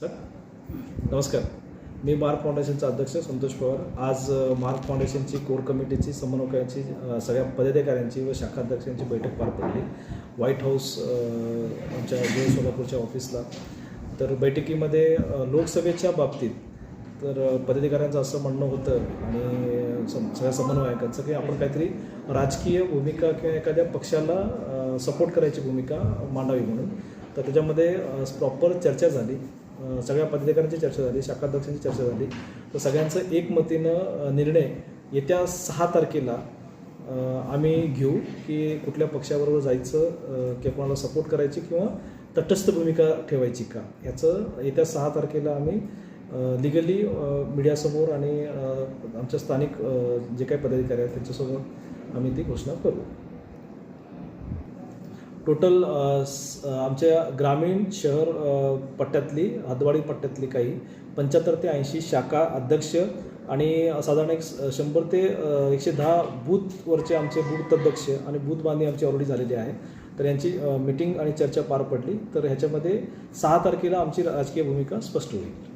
Sir नमस्कार. मी mark फाउंडेशनचा अध्यक्ष संतोष पवार. आज मार्क फाउंडेशनची कोर कमिटीची समन्वयकांची सगळ्या पदाधिकाऱ्यांची व शाखाध्यक्षांची बैठक पार पडली. व्हाईट हाऊस आमच्या जे सोलापूरच्या ऑफिसला तर बैठकीमध्ये लोकसभेच्या बाबतीत तर पदाधिकाऱ्यांचं असं म्हणणं होतं आणि सम सगळ्या समन्वयकांचं की आपण काहीतरी राजकीय भूमिका किंवा एखाद्या पक्षाला सपोर्ट करायची भूमिका मांडावी म्हणून. तर त्याच्यामध्ये प्रॉपर चर्चा झाली. सगळ्या पदाधिकाऱ्यांची चर्चा झाली शाखाध्यक्षांची चर्चा झाली. तर सगळ्यांचं एकमतीनं निर्णय येत्या सहा तारखेला आम्ही घेऊ की कुठल्या पक्षाबरोबर जायचं किंवा कोणाला सपोर्ट करायची किंवा तटस्थ भूमिका ठेवायची का? याचं येत्या सहा तारखेला आम्ही लिगली मीडियासमोर आणि आमच्या स्थानिक जे काही पदाधिकारी आहेत त्यांच्यासमोर आम्ही ती घोषणा करू. टोटल स- uh, uh, आमच्या ग्रामीण शहर uh, पट्ट्यातली हदवाडी पट्ट्यातली काही पंच्याहत्तर ते ऐंशी शाखा अध्यक्ष आणि साधारण एक शंभर ते एकशे दहा बूथवरचे आमचे बूथ अध्यक्ष आणि बूथ बांधणी आमची ऑलरेडी झालेली आहे. तर यांची मीटिंग आणि चर्चा पार पडली. तर ह्याच्यामध्ये सहा तारखेला आमची राजकीय भूमिका स्पष्ट होईल.